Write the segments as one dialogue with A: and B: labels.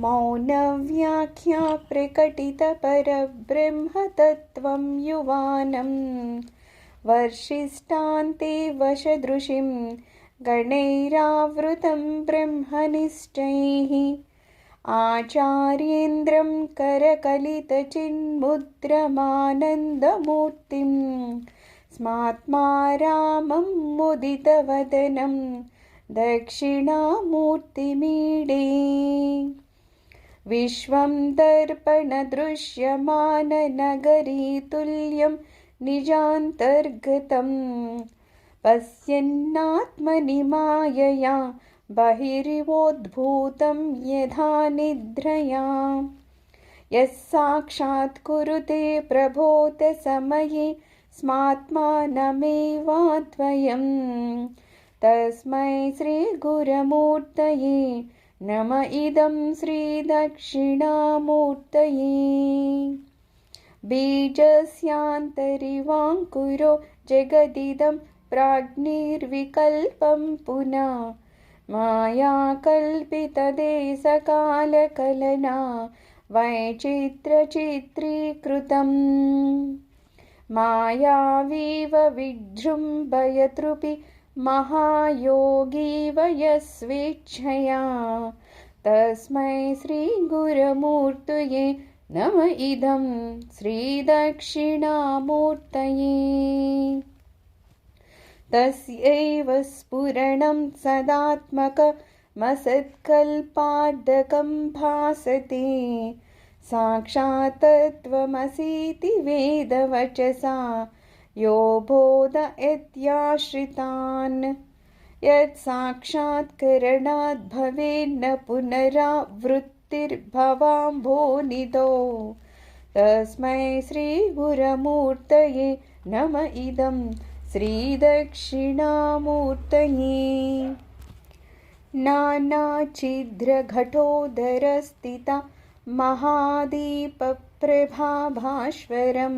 A: मौनव्याख्या प्रकटितपरब्रह्मतत्त्वं युवानं वर्षिष्टान्ते वशदृशिं गणैरावृतं ब्रह्मनिष्ठैः आचार्येन्द्रं करकलितचिन्मुद्रमानन्दमूर्तिं स्मात्मा रामं मुदितवदनं दक्षिणामूर्तिमीडे विश्वं दर्पणदृश्यमाननगरीतुल्यं निजान्तर्गतं पश्यन्नात्मनि मायया बहिरिवोद्भूतं यथा निद्रया। यः साक्षात् कुरुते प्रभोतसमये स्मात्मानमेवाद्वयं तस्मै श्रीगुरमूर्तये नम इदं श्रीदक्षिणामूर्तये। बीजस्यान्तरिवाङ्कुरो जगदिदं प्राज्ञिर्विकल्पं पुनः। मायाकल्पितदेशकालकलना वैचित्रचित्रीकृतम्। मायावीव विजृम्भयतृपि महायोगीव यस्वेच्छया। तस्मै श्रीगुरमूर्तये नम इदं श्रीदक्षिणामूर्तये। तस्यैव स्फुरणं सदात्मकमसत्कल्पार्धकं भासते। साक्षात्त्वमसीति वेदवचसा यो बोधयत्याश्रितान् यत् साक्षात्करणात् भवेन्न पुनरावृत्तिर्भवाम्भोनिधो तस्मै श्रीगुरमूर्तये नम इदं श्रीदक्षिणामूर्तये। नानाच्छिद्रघटोदरस्थिता महादीपप्रभाभास्वरं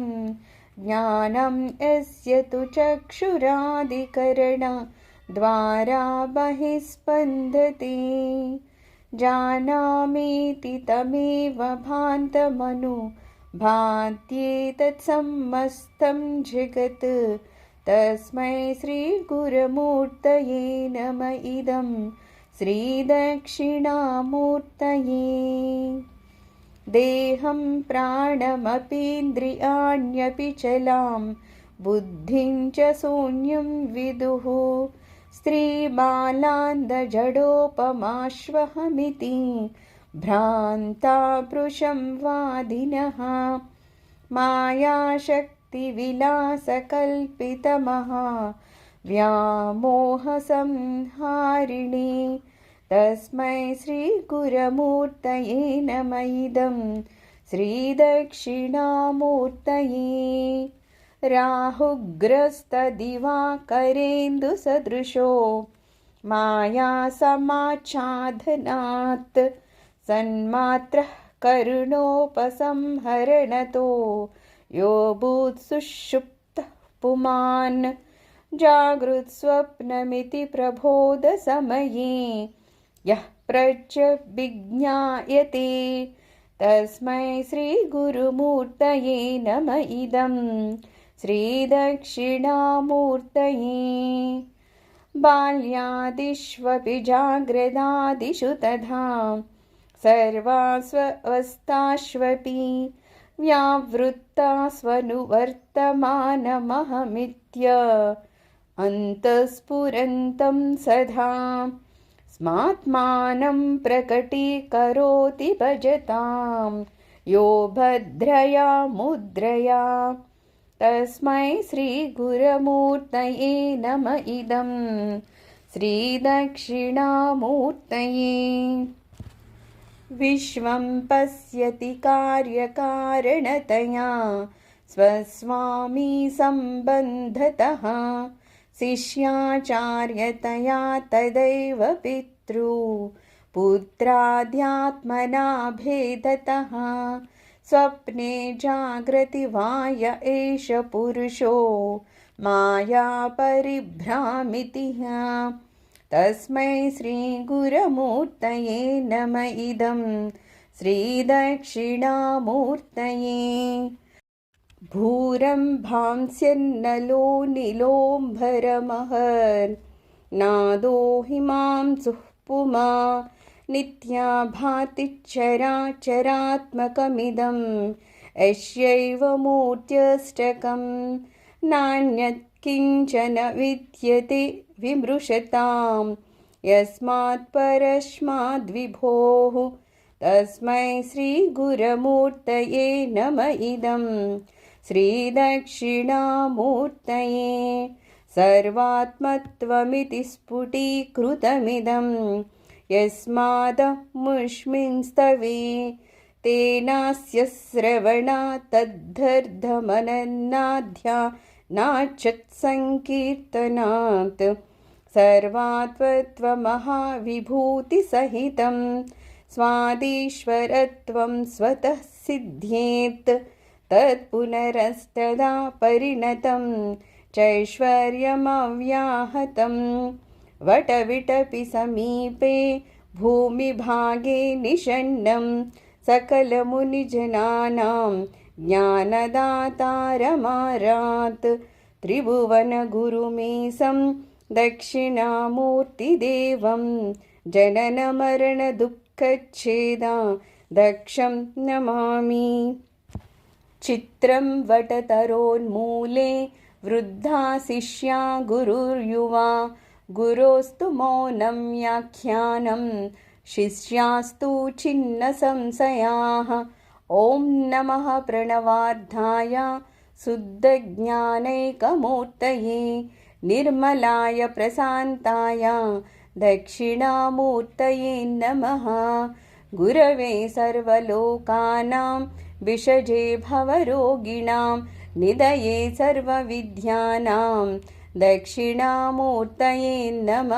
A: ज्ञानं यस्य तु चक्षुरादिकरण द्वारा बहिः स्पन्दते जानामीति तमेव भान्तमनु भात्येतत्समस्तं जगत्। तस्मै श्रीगुरमूर्तये नम इदं श्रीदक्षिणामूर्तये देहं प्राणमपीन्द्रियाण्यपि चलां बुद्धिं च शून्यं विदुः। स्त्रीबालान्दजडोपमाश्वहमिति भ्रान्तापृशं वादिनः। मायाशक्तिविलासकल्पितमहा व्यामोहसंहारिणी तस्मै श्रीगुरमूर्तये नम इदं श्रीदक्षिणामूर्तये राहुग्रस्तदिवाकरेन्दुसदृशो मायासमाच्छादनात् सन्मात्रः करुणोपसंहरणतो यो भूत्सुषुप्तः पुमान् जागृत्स्वप्नमिति प्रबोधसमये यः प्रत्यभिज्ञायते तस्मै श्रीगुरुमूर्तये नम इदं श्रीदक्षिणामूर्तये। बाल्यादिष्वपि जाग्रदादिषु तथा। सर्वास्वस्थाष्वपि व्यावृत्तास्वनुवर्तमानमहमित्य। अन्तःस्फुरन्तं सदा स्मात्मानं प्रकटीकरोति भजतां यो भद्रया मुद्रया। तस्मै श्रीगुरमूर्तये नम इदं श्रीदक्षिणामूर्तये। विश्वं पश्यति कार्यकारणतया स्वस्वामी सम्बन्धतः शिष्याचार्यतया तदैव पितृ। पुत्राध्यात्मना भेदतः स्वप्ने जाग्रति वाय एष पुरुषो मायापरिभ्रामिति। तस्मै श्रीगुरमूर्तये नम इदं श्रीदक्षिणामूर्तये भूरं भांस्यन्नलो निलोम्भरमहर्। नादोहि मां सुपुमा नित्या भातिच्चराचरात्मकमिदम् यस्यैव मूर्त्यष्टकं नान्यत् किञ्चन विद्यते विमृशतां यस्मात् परस्माद्विभोः तस्मै श्रीगुरमूर्तये नम इदम्। श्रीदक्षिणामूर्तये सर्वात्मत्वमिति स्फुटीकृतमिदं यस्मादमुष्मिंस्तवे तेनास्य श्रवणा तद्धर्धमनन्नाध्या नाचत्सङ्कीर्तनात् सर्वात्वत्वमहाविभूतिसहितं स्वादीश्वरत्वं स्वतः सिद्ध्येत् तत्पुनरस्तदा परिणतं चैश्वर्यमव्याहतं। वटविटपि समीपे भूमिभागे निषण्णं सकलमुनिजनानां ज्ञानदातारमारात्। त्रिभुवनगुरुमेसं दक्षिणामूर्तिदेवं जननमरणदुःखच्छेदा दक्षं नमामि चित्रं वटतरोन्मूले वृद्धा शिष्या गुरुर्युवा। गुरोस्तु मौनं व्याख्यानं शिष्यास्तु छिन्नसंशयाः। ॐ नमः प्रणवार्धाय शुद्धज्ञानैकमूर्तये निर्मलाय प्रशान्ताय दक्षिणामूर्तये नमः। गुरवे सर्वलोकानां विषजे भवरोगिणां निधये सर्वविद्यानां దక్షిణామూర్తయే నమ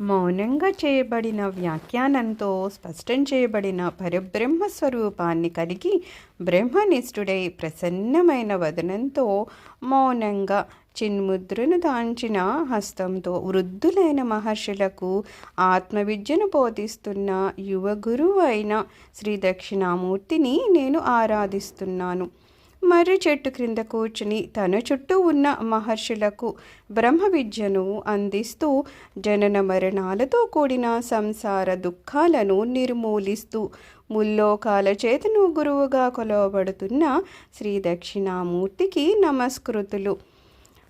A: మౌనంగా చేయబడిన వ్యాఖ్యానంతో స్పష్టం చేయబడిన పరబ్రహ్మ స్వరూపాన్ని కలిగి బ్రహ్మనిష్ఠుడై ప్రసన్నమైన వదనంతో మౌనంగా చిన్ముద్రను దాంచిన హస్తంతో వృద్ధులైన మహర్షులకు ఆత్మవిద్యను బోధిస్తున్న యువ గురువు అయిన శ్రీ దక్షిణామూర్తిని నేను ఆరాధిస్తున్నాను. మర్రి చెట్టు క్రింద కూర్చుని తన చుట్టూ ఉన్న మహర్షులకు బ్రహ్మ విద్యను అందిస్తూ జనన మరణాలతో కూడిన సంసార దుఃఖాలను నిర్మూలిస్తూ ముల్లోకాల చేతను గురువుగా కొలవబడుతున్న శ్రీ దక్షిణామూర్తికి నమస్కృతులు.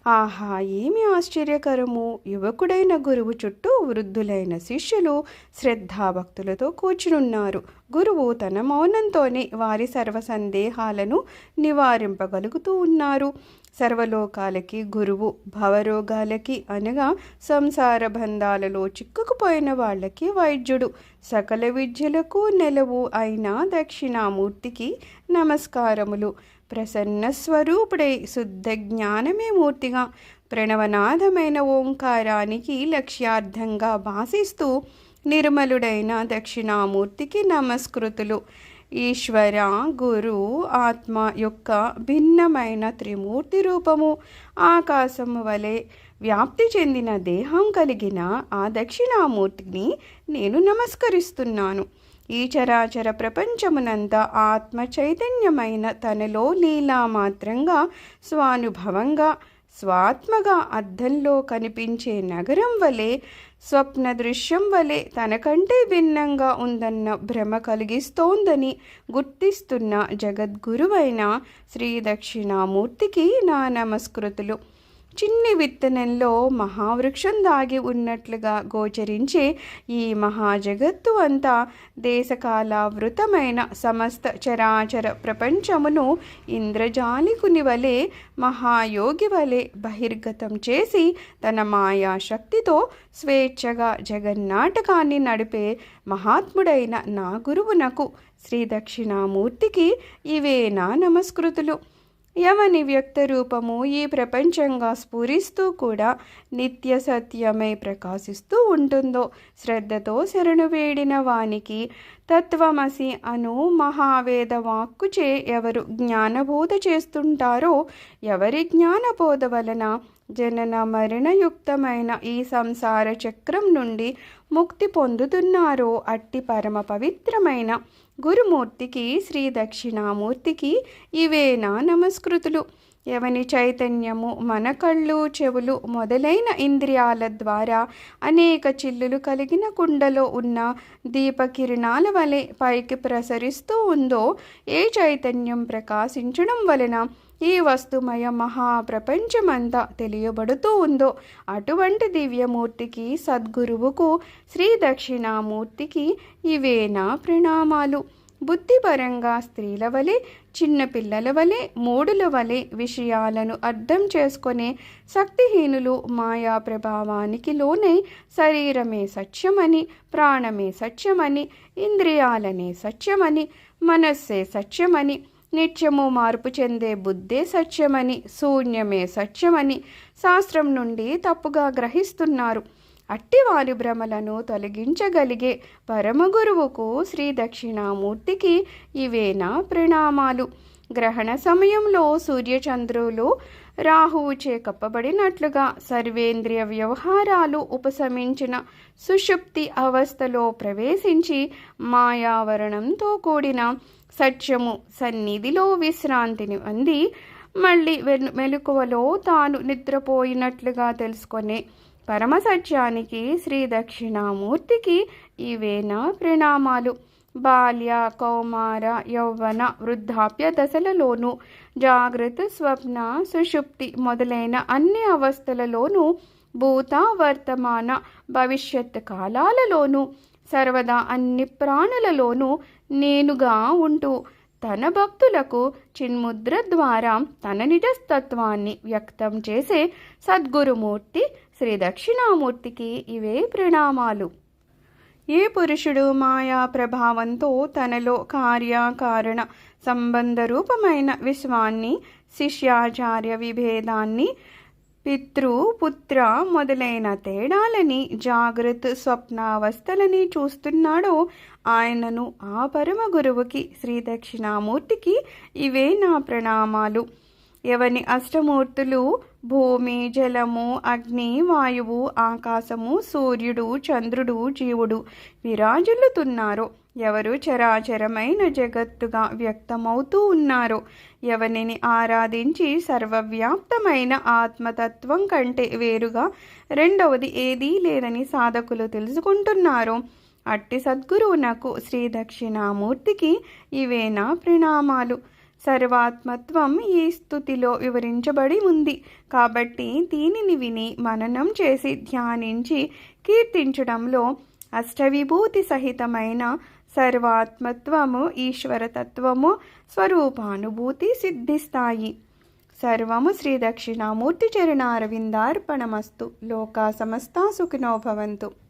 A: ఆహా ఏమి ఆశ్చర్యకరము? యువకుడైన గురువు చుట్టూ వృద్ధులైన శిష్యులు శ్రద్ధాభక్తులతో కూర్చునున్నారు. గురువు తన మౌనంతోనే వారి సర్వ సందేహాలను నివారింపగలుగుతూ ఉన్నారు. సర్వలోకాలకి గురువు భవరోగాలకి అనగా సంసార బంధాలలో చిక్కుకుపోయిన వాళ్ళకి వైద్యుడు. సకల విద్యలకు నెలవు అయిన దక్షిణామూర్తికి నమస్కారములు. ప్రసన్న స్వరూపుడై శుద్ధ జ్ఞానమే మూర్తిగా ప్రణవనాథమైన ఓంకారానికి లక్ష్యార్థంగా భాసిస్తూ నిర్మలుడైన దక్షిణామూర్తికి నమస్కృతులు. ఈశ్వర గురు ఆత్మ యొక్క భిన్నమైన త్రిమూర్తి రూపము ఆకాశము వలె వ్యాప్తి చెందిన దేహం కలిగిన ఆ దక్షిణామూర్తిని నేను నమస్కరిస్తున్నాను. ఈ చరాచర ప్రపంచమునంతా ఆత్మ చైతన్యమైన తనలో లీలా మాత్రంగా స్వానుభవంగా స్వాత్మగా అద్దంలో కనిపించే నగరం వలె స్వప్న దృశ్యం వలె తనకంటే భిన్నంగా ఉందన్న భ్రమ కలిగిస్తోందని గుర్తిస్తున్న జగద్గురువైన శ్రీ దక్షిణామూర్తికి నా నమస్కృతులు. చిన్ని విత్తనంలో మహావృక్షం దాగి ఉన్నట్లుగా గోచరించే ఈ మహాజగత్తు అంతా దేశకాలావృతమైన సమస్త చరాచర ప్రపంచమును ఇంద్రజాలికుని వలె మహాయోగి వలె బహిర్గతం చేసి తన మాయా శక్తితో స్వేచ్ఛగా జగన్నాటకాన్ని నడిపే మహాత్ముడైన నా గురువునకు శ్రీ దక్షిణామూర్తికి ఇవే నా నమస్కృతులు. యవని వ్యక్త రూపము ఈ ప్రపంచంగా స్ఫురిస్తూ కూడా నిత్య సత్యమై ప్రకాశిస్తూ ఉంటుందో. శ్రద్ధతో శరణు వేడిన వానికి తత్వమసి అను మహావేద వాక్కుచే ఎవరు జ్ఞానబోధ చేస్తుంటారో ఎవరి జ్ఞానబోధ వలన జనన మరణయుక్తమైన ఈ సంసార చక్రం నుండి ముక్తి పొందుతున్నారో అట్టి పరమ పవిత్రమైన గురుమూర్తికి శ్రీ దక్షిణామూర్తికి ఇవేనా నమస్కృతులు. ఎవని చైతన్యము మన కళ్ళు చెవులు మొదలైన ఇంద్రియాల ద్వారా అనేక చిల్లులు కలిగిన కుండలో ఉన్న దీపకిరణాల వలె పైకి ప్రసరిస్తూ ఉందో ఏ చైతన్యం ప్రకాశించడం వలన ఈ వస్తుమయ మహాప్రపంచమంతా తెలియబడుతూ ఉందో అటువంటి దివ్యమూర్తికి సద్గురువుకు శ్రీ దక్షిణామూర్తికి ఇవేనా ప్రణామాలు. బుద్ధిపరంగా స్త్రీల వలె చిన్నపిల్లల వలె మూడుల వలె విషయాలను అర్థం చేసుకునే శక్తిహీనులు మాయా ప్రభావానికి లోనై శరీరమే సత్యమని ప్రాణమే సత్యమని ఇంద్రియాలనే సత్యమని మనస్సే సత్యమని నిత్యము మార్పు చెందే బుద్ధే సత్యమని శూన్యమే సత్యమని శాస్త్రం నుండి తప్పుగా గ్రహిస్తున్నారు. అట్టివారి భ్రమలను తొలగించగలిగే పరమగురువుకు శ్రీ దక్షిణామూర్తికి ఇవేనా ప్రణామాలు. గ్రహణ సమయంలో సూర్యచంద్రులు రాహువుచే కప్పబడినట్లుగా సర్వేంద్రియ వ్యవహారాలు ఉపశమించిన సుషుప్తి అవస్థలో ప్రవేశించి మాయావరణంతో కూడిన సత్యము సన్నిధిలో విశ్రాంతిని అంది. మళ్ళీ మెలుకువలో తాను నిద్రపోయినట్లుగా తెలుసుకొనే పరమసత్యానికి శ్రీ దక్షిణామూర్తికి ఇవేనా ప్రణామాలు? బాల్య కౌమార యౌవన వృద్ధాప్య దశలలోనూ జాగ్రత్త స్వప్న సుషుప్తి మొదలైన అన్ని అవస్థలలోనూ భూత వర్తమాన భవిష్యత్ కాలాలలోనూ సర్వదా అన్ని ప్రాణులలోనూ నేనుగా ఉంటూ తన భక్తులకు చిన్ముద్ర ద్వారా తన నిజస్తత్వాన్ని వ్యక్తం చేసే సద్గురుమూర్తి శ్రీ దక్షిణామూర్తికి ఇవే ప్రణామాలు. ఏ పురుషుడు మాయా ప్రభావంతో తనలో కార్యకారణ సంబంధ రూపమైన విశ్వాన్ని శిష్యాచార్య విభేదాన్ని పితృ పుత్ర మొదలైన తేడాలని జాగ్రత్త స్వప్నావస్థలని చూస్తున్నాడో ఆయనను ఆ పరమ గురువుకి శ్రీ దక్షిణామూర్తికి ఇవే నా ప్రణామాలు. ఎవని అష్టమూర్తులు భూమి జలము అగ్ని వాయువు ఆకాశము సూర్యుడు చంద్రుడు జీవుడు విరాజిల్లుతున్నారో. ఎవరు చరాచరమైన జగత్తుగా వ్యక్తమవుతూ ఉన్నారో ఎవనిని ఆరాధించి సర్వవ్యాప్తమైన ఆత్మతత్వం కంటే వేరుగా రెండవది ఏదీ లేదని సాధకులు తెలుసుకుంటున్నారో అట్టి సద్గురువునకు శ్రీ దక్షిణామూర్తికి ఇవే నా ప్రణామాలు? సర్వాత్మత్వం ఈ స్థుతిలో వివరించబడి ఉంది. కాబట్టి దీనిని విని మననం చేసి ధ్యానించి కీర్తించడంలో అష్టవిభూతి సహితమైన సర్వాత్మత్వము ఈశ్వరతత్వము స్వరూపానుభూతి సిద్ధిస్తాయి. సర్వము శ్రీ దక్షిణామూర్తి చరణారవిందార్పణమస్తు. లోకా సమస్తా సుఖినో భవంతు.